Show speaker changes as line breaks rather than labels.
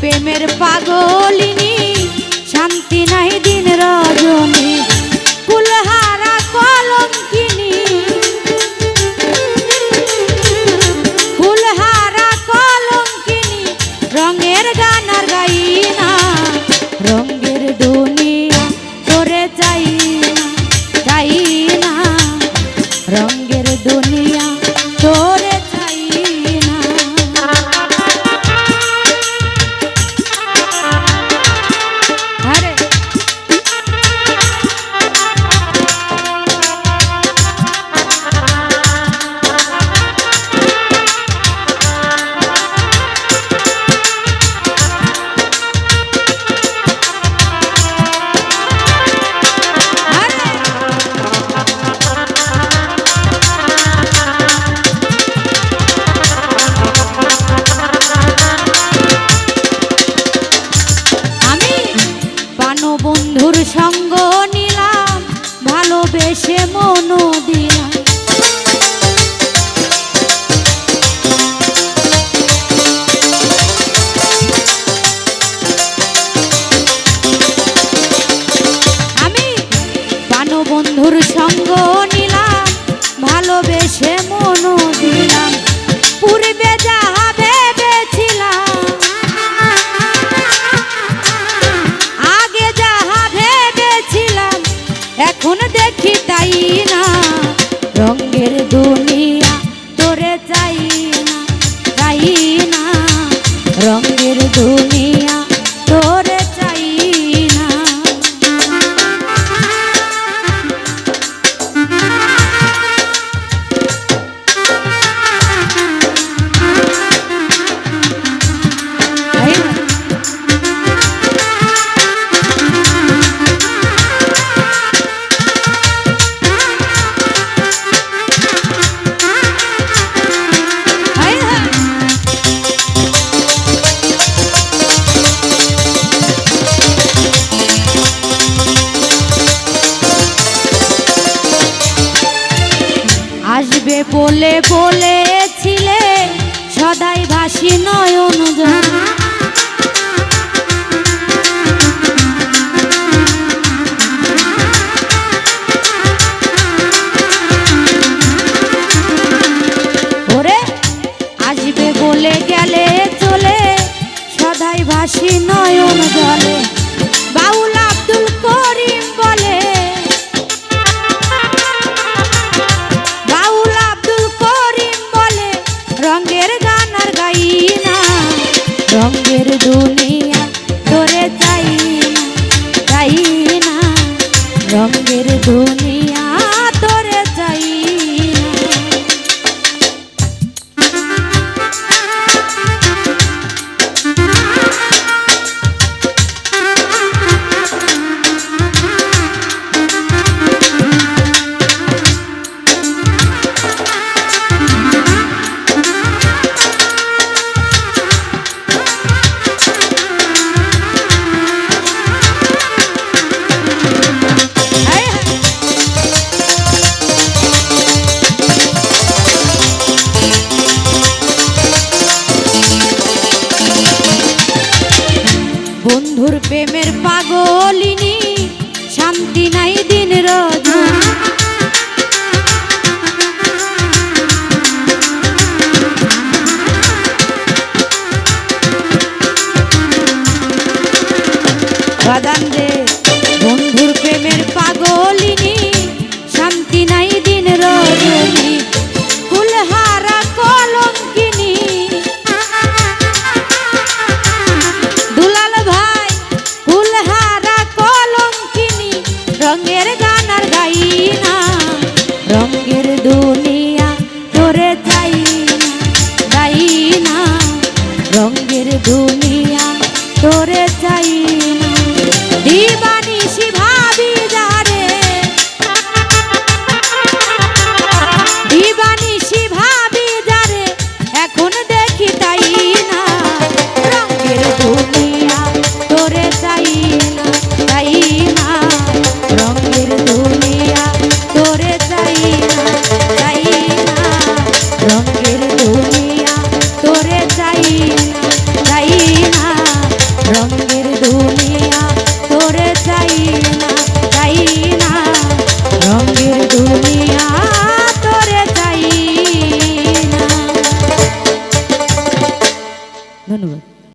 প্রেমের পাগলিনী, শান্তি নাই দিন রজনী, ফুলহারা কলঙ্কিনী। ফুলহারা কলঙ্কিনী, রঙের গান গাইনা গাই না, রঙের দুনিয়া তোরে চাই না। রঙের দুনিয়া তোরে সঙ্গ নিলাম ভালোবেসে বলে বলেছিলে সদাই ভাসি নয় রূপের দুনিয়া প্রেমের পাগলিনী শান্তি নাই দিন রোজ। বন্ধুর প্রেমের পাগলি রঙ্গের ধুলি যাই না।